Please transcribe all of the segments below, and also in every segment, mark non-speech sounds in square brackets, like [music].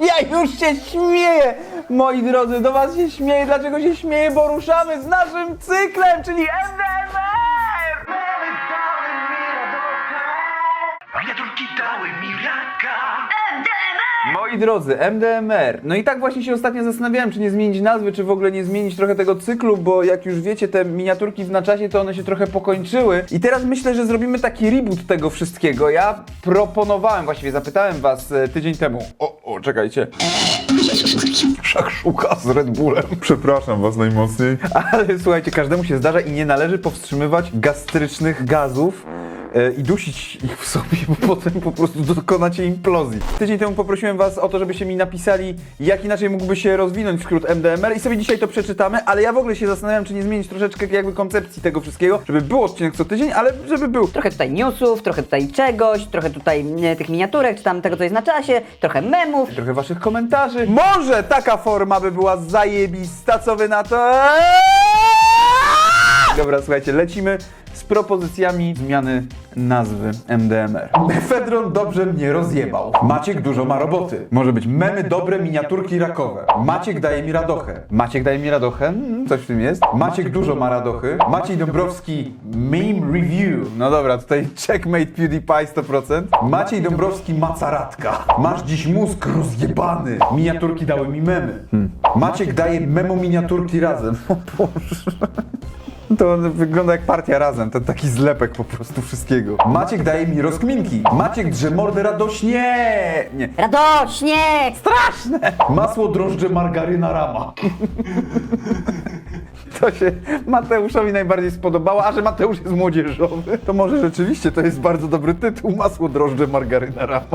Ja już się śmieję! Moi drodzy, do was się śmieję. Dlaczego się śmieję? Bo ruszamy z naszym cyklem, czyli MDMR! Miniaturki dały mi. Moi drodzy, MDMR. No i tak właśnie się ostatnio zastanawiałem, czy nie zmienić nazwy, czy w ogóle nie zmienić trochę tego cyklu, bo jak już wiecie, te miniaturki w na czasie, to one się trochę pokończyły. I teraz myślę, że zrobimy taki reboot tego wszystkiego. Ja proponowałem, właściwie zapytałem was e, tydzień temu. O, o, czekajcie. Szakszuka z Red Bullem. Przepraszam was najmocniej. Ale słuchajcie, każdemu się zdarza i nie należy powstrzymywać gastrycznych gazów e, i dusić ich w sobie, bo potem po prostu dokonacie implozji. Tydzień temu poprosiłem was o to, żebyście mi napisali, jak inaczej mógłby się rozwinąć skrót MDMR i sobie dzisiaj to przeczytamy, ale ja w ogóle się zastanawiam, czy nie zmienić troszeczkę jakby koncepcji tego wszystkiego, żeby był odcinek co tydzień, ale żeby był. Trochę tutaj newsów, trochę tutaj czegoś, trochę tutaj e, tych miniaturek, czy tam tego, co jest na czasie, trochę memów. Trochę waszych komentarzy. Może taka forma by była zajebista, co wy na to? Dobra, słuchajcie, lecimy z propozycjami zmiany nazwy MDMR. Mefedron dobrze mnie rozjebał. Maciek dużo ma roboty. Może być memy dobre, miniaturki rakowe. Maciek daje mi radochę. Maciek daje mi radochę? Mm, coś w tym jest. Maciek dużo ma radochy. Maciej Dąbrowski meme review. No dobra, tutaj [laughs] checkmate PewDiePie 100%. Maciej Dąbrowski macaratka. Masz dziś mózg rozjebany. Miniaturki dały mi memy. Maciek daje memo miniaturki razem. [laughs] O Boże. To on wygląda jak partia razem, to taki zlepek po prostu wszystkiego. Maciek daje mi rozkminki. Maciek drze mordę radośnie. Nie. Radośnie! Straszne! Masło, drożdże, margaryna, rama. To się Mateuszowi najbardziej spodobało, a że Mateusz jest młodzieżowy, to może rzeczywiście to jest bardzo dobry tytuł. Masło, drożdże, margaryna, rama.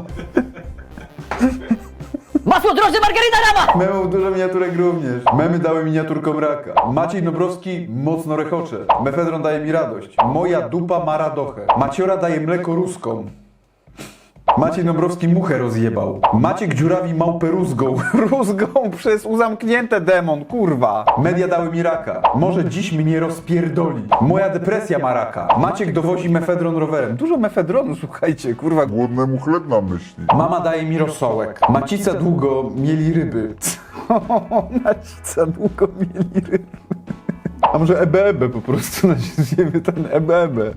Masło drożdże margaryna rama! Memów dużo miniaturek również. Memy dały miniaturkom raka. Maciej Nobrowski mocno rechocze. Mefedron daje mi radość. Moja dupa ma radochę. Maciora daje mleko ruską. Maciej Nobrowski muchę rozjebał. Maciek dziurawi małpę rózgą. [laughs] Rózgą przez uzamknięte demon, kurwa. Media dały mi raka. Może dziś mnie rozpierdoli. Moja depresja ma raka. Maciek dowozi mefedron rowerem. Dużo mefedronu, słuchajcie, kurwa. Głodnemu chleb na myśli. Mama daje mi rosołek. Macica długo mieli ryby. Co? [laughs] Macica długo mieli ryby. A może EBEB po prostu nazwiemy ten EBEB.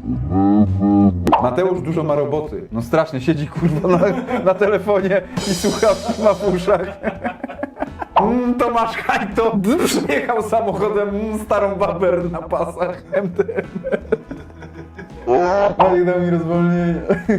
Mateusz dużo ma roboty. No strasznie, siedzi kurwa na, na telefonie i słucha ma w uszach. Mm, Tomasz Hajto przyjechał samochodem mm, starą baber na pasach MDM. Ale dał mi rozwolnienie.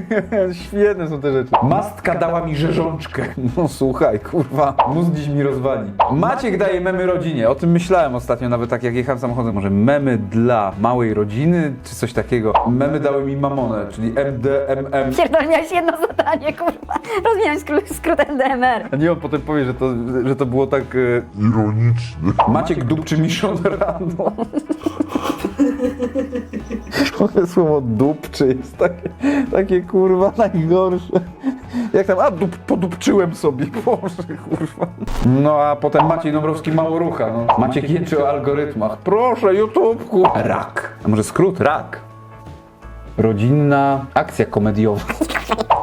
[laughs] Świetne są te rzeczy. Mastka dała mi rzeżączkę. No słuchaj, kurwa, mózg dziś mi rozwali. Maciek daje memy rodzinie. O tym myślałem ostatnio, nawet tak jak jechałem samochodem. Może memy dla małej rodziny, czy coś takiego. Memy dały mi mamonę, czyli MDMM. Pierdol, miałeś jedno zadanie, kurwa. Rozmieniać skrót, skrót MDMR. A nie, on potem powie, że to, że to było tak... E... Ironiczny. Maciek dupczy mi rano. [laughs] Trochę słowo dupczy jest takie, takie kurwa najgorsze. Jak tam, a dup, podupczyłem sobie, [laughs] Boże kurwa. No a potem Maciej Dąbrowski mało rucha, no. Maciek jęczy o algorytmach. Proszę, YouTubeku. Rak. A może skrót? Rak. Rodzinna akcja komediowa.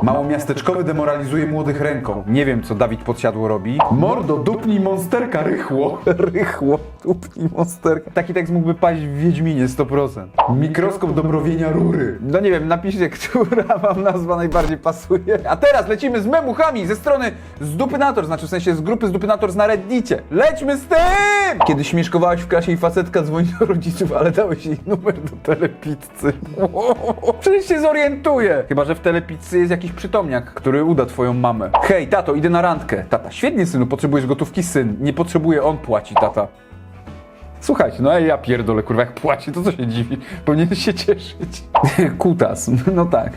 Małomiasteczkowy demoralizuje młodych ręką. Nie wiem, co Dawid Podsiadło robi. Mordo, dupnij monsterka rychło. [laughs] Rychło, dupnij monsterka. Taki tekst mógłby paść w Wiedźminie 100%. Mikroskop do mrowienia rury. No nie wiem, napiszcie, [laughs] która wam nazwa najbardziej pasuje. A teraz lecimy z memuchami ze strony Zdupynator, znaczy w sensie z grupy Zdupynator na Reddicie. Lećmy z tym! Kiedy śmieszkowałaś w klasie i facetka dzwoni do rodziców, ale dałeś jej numer do telepizzy. [laughs] Przecież się zorientuję. Chyba, że w telepizzy jest jakiś przytomniak, który uda twoją mamę. Hej, tato, idę na randkę. Tata, świetnie synu, potrzebujesz gotówki syn. Nie potrzebuje, on płaci, tata. Słuchajcie, no ja pierdolę, kurwa, jak płaci, to co się dziwi? Powinien się cieszyć. [laughs] Kutas, no tak.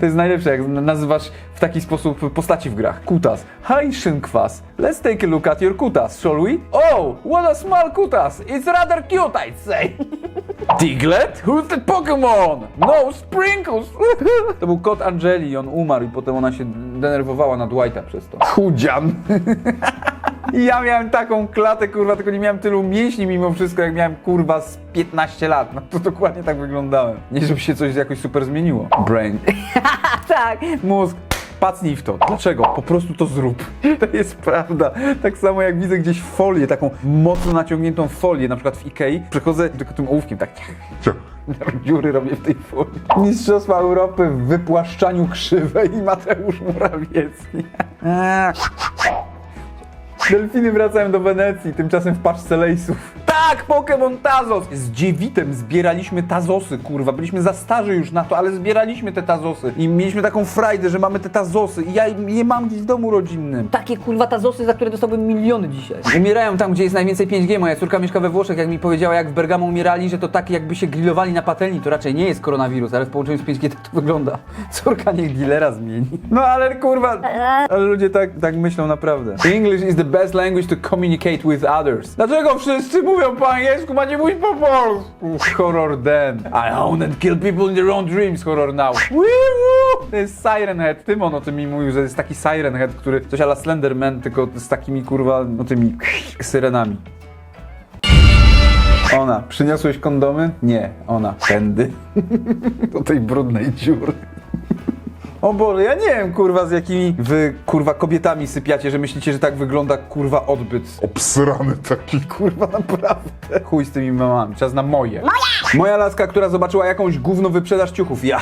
To jest najlepsze, jak nazywasz w taki sposób postaci w grach. Kutas. Hi, Szynkwas. Let's take a look at your kutas, shall we? Oh, what a small kutas. It's rather cute, I'd say. [laughs] Diglett? Who's the Pokémon? No, Sprinkles! [laughs] To był kot Angeli on umarł i potem ona się denerwowała na Dwighta przez to. Chudzian. I ja miałem taką klatę, kurwa, tylko nie miałem tylu mięśni mimo wszystko, jak miałem, kurwa, z 15 lat. No to dokładnie tak wyglądałem. Nie, żeby się coś jakoś super zmieniło. Brain. [laughs] Tak, Mózg. Pacnij w to. Dlaczego? Po prostu to zrób. [laughs] To jest prawda. Tak samo jak widzę gdzieś folię, taką mocno naciągniętą folię, na przykład w Ikei, przechodzę tylko tym ołówkiem, tak Ciach. [laughs] dziury robię w tej folii. Mistrzostwa Europy w wypłaszczaniu krzywej i Mateusz Morawiecki. Delfiny wracają do Wenecji, tymczasem w paczce lejsów. Tak, Pokémon Tazos! Z dziewitem zbieraliśmy Tazosy, kurwa. Byliśmy za starzy już na to, ale zbieraliśmy te Tazosy. I mieliśmy taką frajdę, że mamy te Tazosy. I ja je mam gdzieś w domu rodzinnym. Takie kurwa tazosy, za które dostałbym miliony dzisiaj. Umierają tam, gdzie jest najwięcej 5G. Moja córka mieszka we Włoszech, jak mi powiedziała, jak w Bergamo umierali, że to tak jakby się grillowali na patelni. To raczej nie jest koronawirus, ale w połączeniu z 5G tak to wygląda. Córka niech dealera zmieni. No ale kurwa, ale ludzie tak, tak myślą naprawdę. English is the best language to communicate with others. Dlaczego wszyscy mówią po angielsku, macie mówić po polsku? Horror den. I own and kill people in their own dreams, horror now. To jest Siren Head. Tymon o tym mi mówił, że jest taki Siren Head, który coś ala Slenderman, tylko z takimi kurwa, no tymi syrenami. Ona. Przyniosłeś kondomy? Nie, ona. Tędy. [laughs] Do tej brudnej dziury. O Boże, ja nie wiem, kurwa, z jakimi wy, kurwa, kobietami sypiacie, że myślicie, że tak wygląda, kurwa, odbyt. Obsrany taki. Kurwa, naprawdę. Chuj z tymi mamami, czas na moje. Moja! Moja laska, która zobaczyła jakąś gówno wyprzedaż ciuchów, ja.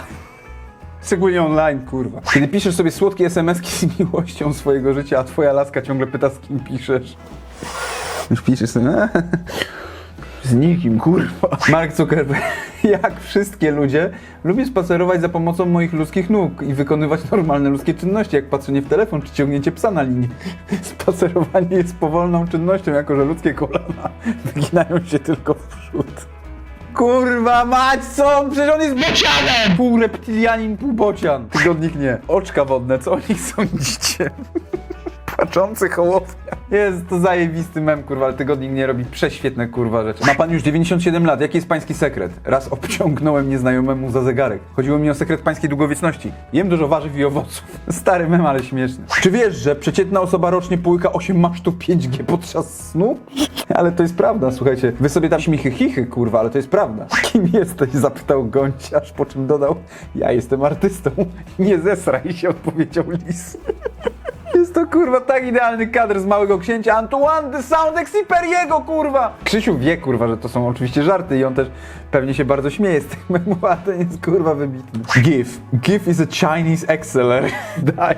Szczególnie online, kurwa. Kiedy piszesz sobie słodkie SMS-ki z miłością swojego życia, a twoja laska ciągle pyta, z kim piszesz. Już piszesz sobie, "E, z nikim, kurwa. Mark Zuckerberg, [laughs] jak wszystkie ludzie, lubię spacerować za pomocą moich ludzkich nóg i wykonywać normalne ludzkie czynności, jak patrzenie w telefon czy ciągnięcie psa na linii. [laughs] Spacerowanie jest powolną czynnością, jako że ludzkie kolana [laughs] wyginają się tylko w przód. Kurwa mać, co? Przecież on jest bocianem! Pół reptilianin, pół bocian. Tygodnik nie. Oczka wodne, co o nich sądzicie? Płaczący hołownia. Jest to zajebisty mem, kurwa, ale tygodnik nie robi prześwietne, kurwa, rzeczy. Ma pan już 97 lat, jaki jest pański sekret? Raz obciągnąłem nieznajomemu za zegarek. Chodziło mi o sekret pańskiej długowieczności. Jem dużo warzyw i owoców. [laughs] Stary mem, ale śmieszny. Czy wiesz, że przeciętna osoba rocznie połyka 8 masztów 5G podczas snu? [laughs] Ale to jest prawda, słuchajcie. Wy sobie tam śmichy chichy, kurwa, ale to jest prawda. [laughs] Kim jesteś? Zapytał gąciarz, po czym dodał, ja jestem artystą. Nie zesraj się, odpowiedział lis. Jest to kurwa tak idealny kadr z Małego Księcia Antoine de Saint-Exupéry'ego kurwa! Krzysiu wie kurwa, że to są oczywiście żarty i on też pewnie się bardzo śmieje z tych [laughs] memów, a ten jest kurwa wybitny. GIF. GIF is a Chinese exceller. [laughs] Daj.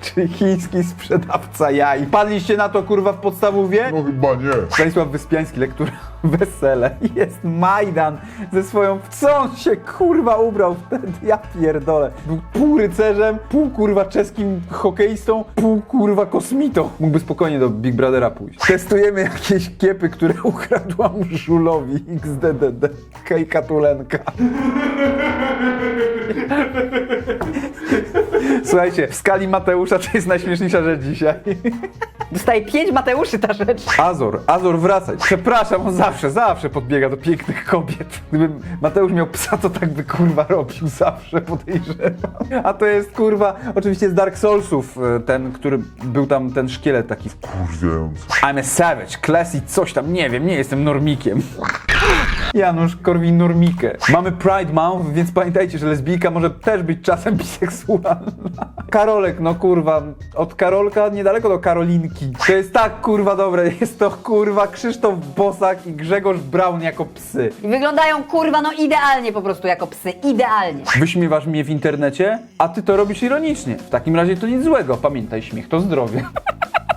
Czyli chiński sprzedawca jaj. Padliście na to kurwa w podstawówie? No chyba nie. Stanisław Wyspiański, lektura [laughs] Wesele. Jest Majdan ze swoją... W co on się kurwa ubrał wtedy? Ja pierdolę. Był pół rycerzem, pół kurwa czeskim hokeistą, pół kurwa kosmitą. Mógłby spokojnie do Big Brothera pójść. Testujemy jakieś kiepy, które ukradłam żulowi XDDD. Hej Katulenka. Słuchajcie, w skali Mateusza to jest najśmieszniejsza rzecz dzisiaj. Dostaje pięć Mateuszy ta rzecz. Azor, Azor wracaj. Przepraszam, on zawsze, zawsze podbiega do pięknych kobiet. Gdyby Mateusz miał psa, to tak by kurwa robił, zawsze podejrzewam. A to jest kurwa, oczywiście z Dark Soulsów, e, ten, który był tam, ten szkielet taki. Kurwiający. I'm a savage, classy, coś tam, nie wiem, nie jestem normikiem. Janusz Korwin Normikę. Mamy Pride Month, więc pamiętajcie, że lesbijka może też być czasem biseksualna. Karolek, no kurwa, od Karolka niedaleko do Karolinki. To jest tak kurwa dobre, jest to kurwa Krzysztof Bosak i Grzegorz Braun jako psy. I wyglądają kurwa no idealnie po prostu jako psy. Idealnie. Wyśmiewasz mnie w internecie, a ty to robisz ironicznie. W takim razie to nic złego. Pamiętaj, śmiech to zdrowie.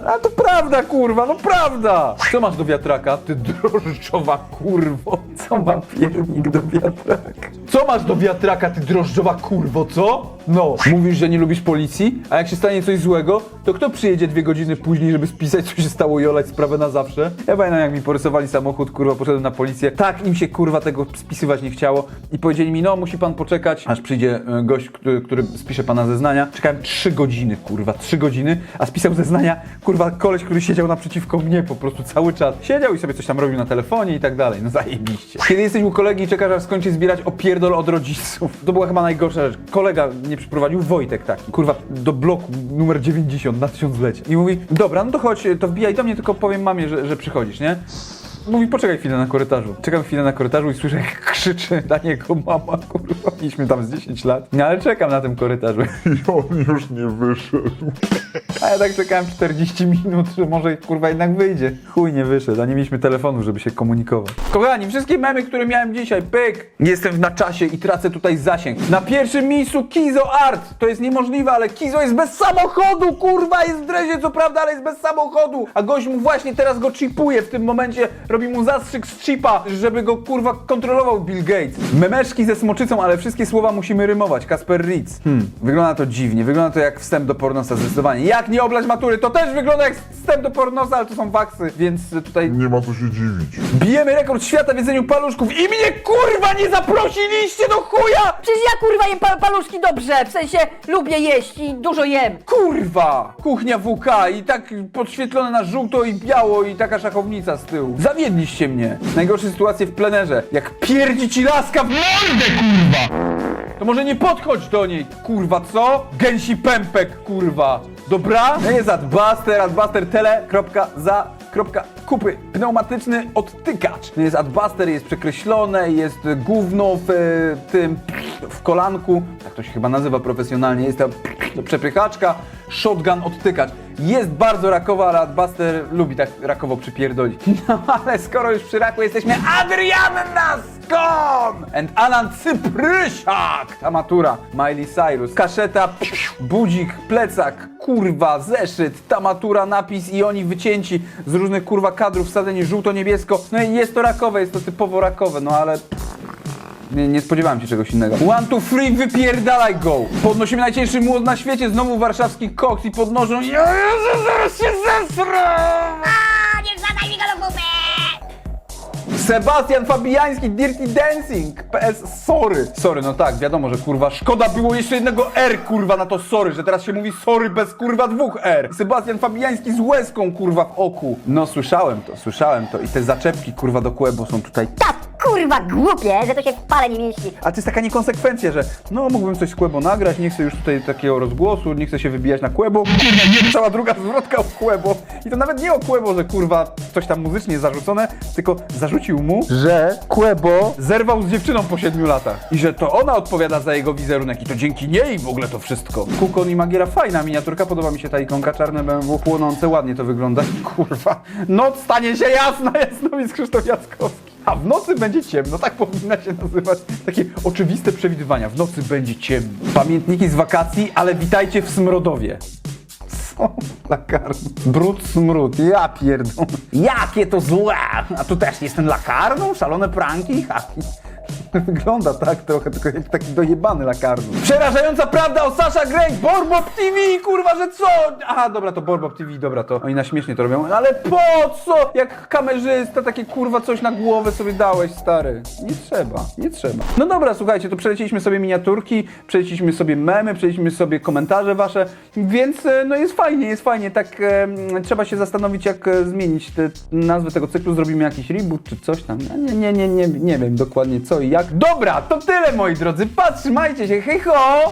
A to prawda, kurwa, no prawda! Co masz do wiatraka, ty [laughs] drożdżowa kurwo? Co ma piernik do wiatraka? Co masz do wiatraka, ty drożdżowa kurwo, co? No, mówisz, że nie lubisz policji, a jak się stanie coś złego, to kto przyjedzie dwie godziny później, żeby spisać, co się stało i olać sprawę na zawsze? Ja pamiętam, jak mi porysowali samochód, kurwa, poszedłem na policję. Tak im się, kurwa, tego spisywać nie chciało i powiedzieli mi, no, musi pan poczekać, aż przyjdzie e, gość, który, który spisze pana zeznania. Czekałem trzy godziny, kurwa, trzy godziny, a spisał zeznania, kurwa, koleś, który siedział naprzeciwko mnie po prostu cały czas. Siedział i sobie coś tam robił na telefonie i tak dalej. No zajebiście. Kiedy jesteś u kolegi i czekasz, aż skończy zbierać opierdol od rodziców. To była chyba najgorsza rzecz. Kolega mnie przyprowadził, Wojtek taki, kurwa, do bloku numer 90 na tysiąclecie. I mówi, dobra, no to chodź, to wbijaj do mnie, tylko powiem mamie, że, że przychodzisz, nie? Mówi, poczekaj chwilę na korytarzu. Czekam chwilę na korytarzu i słyszę, jak krzyczy na niego mama, kurwa. Mieliśmy tam z 10 lat. No ale czekam na tym korytarzu. I [laughs] on już nie wyszedł. A ja tak czekałem 40 minut, że może kurwa jednak wyjdzie. Chuj nie wyszedł, a nie mieliśmy telefonu, żeby się komunikować. Kochani, wszystkie memy, które miałem dzisiaj, pyk! Jestem na czasie i tracę tutaj zasięg. Na pierwszym miejscu Kizo Art. To jest niemożliwe, ale Kizo jest bez samochodu, kurwa! Jest w drezie, co prawda, ale jest bez samochodu. A gość mu właśnie teraz go chipuje. W tym momencie robi mu zastrzyk z chipa, żeby go kurwa kontrolował Bill Gates. Memeszki ze smoczycą, ale wszystkie słowa musimy rymować. Kasper Ritz. Hmm, wygląda to dziwnie. Wygląda to jak wstęp do pornosa zdecydowanie. Jak nie oblać matury, to też wygląda jak wstęp do pornosa, ale to są waksy, więc tutaj Nie ma co się dziwić. bijemy rekord świata w jedzeniu paluszków i mnie kurwa nie zaprosiliście do chuja! Przecież ja kurwa jem pa paluszki dobrze, w sensie lubię jeść i dużo jem. Kurwa! Kuchnia WK i tak podświetlone na żółto i biało i taka szachownica z tyłu. Zawiedliście mnie. Najgorsze sytuacje w plenerze. Jak pierdzi ci laska w mordę, kurwa! To może nie podchodź do niej, kurwa, co? Gęsi pępek, kurwa. Dobra? No jest Adbuster, Adbuster tele.za kupy pneumatyczny odtykacz. No Jest Adbuster, jest przekreślone, jest gówno w e, tym w kolanku, tak to się chyba nazywa profesjonalnie, jest ta przepychaczka, shotgun odtykacz. Jest bardzo rakowa, ale Adbuster lubi tak rakowo przypierdolić. [laughs] No ale skoro już przy raku jesteśmy Adrianna Skon and Alan Cyprysiak! Ta matura, Miley Cyrus, kaszeta, budzik, plecak, kurwa, zeszyt, ta matura, napis i oni wycięci z różnych kurwa kadrów wsadzeni żółto-niebiesko. No i jest to rakowe, jest to typowo rakowe, no ale nie, nie spodziewałem się czegoś innego. One, two, three, wypierdalaj go! Podnosimy najcięższy młot na świecie, znowu warszawski koks i podnoszą... Ja Jezu, zaraz się zesrę! A, nie wsadaj mi go do kupy! Sebastian Fabiański, Dirty Dancing, PS Sorry. Sorry, no tak, wiadomo, że kurwa, szkoda było jeszcze jednego R, kurwa, na to sorry, że teraz się mówi sorry bez kurwa dwóch R. Sebastian Fabiański z łezką, kurwa, w oku. No, słyszałem to, słyszałem to i te zaczepki, kurwa, do kłębu są tutaj Tak, kurwa głupie, że to się w pale nie mieści. A to jest taka niekonsekwencja, że no mógłbym coś z Kłebo nagrać, nie chcę już tutaj takiego rozgłosu, nie chcę się wybijać na Kłebo, kurwa, nie cała druga zwrotka o Kłebo. I to nawet nie o Kłebo, że kurwa coś tam muzycznie zarzucone, tylko zarzucił mu, że Kłebo zerwał z dziewczyną po siedmiu latach. I że to ona odpowiada za jego wizerunek i to dzięki niej w ogóle to wszystko. Kukon i Magiera, fajna miniaturka, podoba mi się ta ikonka, czarne BMW, płonące, ładnie to wygląda. [laughs] Kurwa, noc stanie się jasna, jasnowic Krzysztof Jackowski. A w nocy będzie ciemno, tak powinna się nazywać. Takie oczywiste przewidywania. W nocy będzie ciemno. Pamiętniki z wakacji, ale witajcie w Smrodowie. Co? Lakarno. Brud smród. Ja pierdolę. Jakie to złe! A tu też jestem lakarną? Szalone pranki? Haki. [laughs] Wygląda tak trochę, tylko jak taki dojebany lakarny. Przerażająca prawda o Sasha Grey, Borbob TV, kurwa, że co? Aha, dobra, to Borbob TV, dobra, to oni na śmiesznie to robią, ale po co? Jak kamerzysta takie kurwa coś na głowę sobie dałeś, stary. Nie trzeba, nie trzeba. No dobra, słuchajcie, to przeleciliśmy sobie miniaturki, przeleciliśmy sobie memy, przeleciliśmy sobie komentarze wasze, więc e, no jest fajnie, jest fajnie, tak e, trzeba się zastanowić, jak e, zmienić te nazwę tego cyklu, zrobimy jakiś reboot czy coś tam. Nie, nie, nie, nie, nie wiem dokładnie co i jak. Dobra, to tyle moi drodzy, patrzymajcie się, hej ho!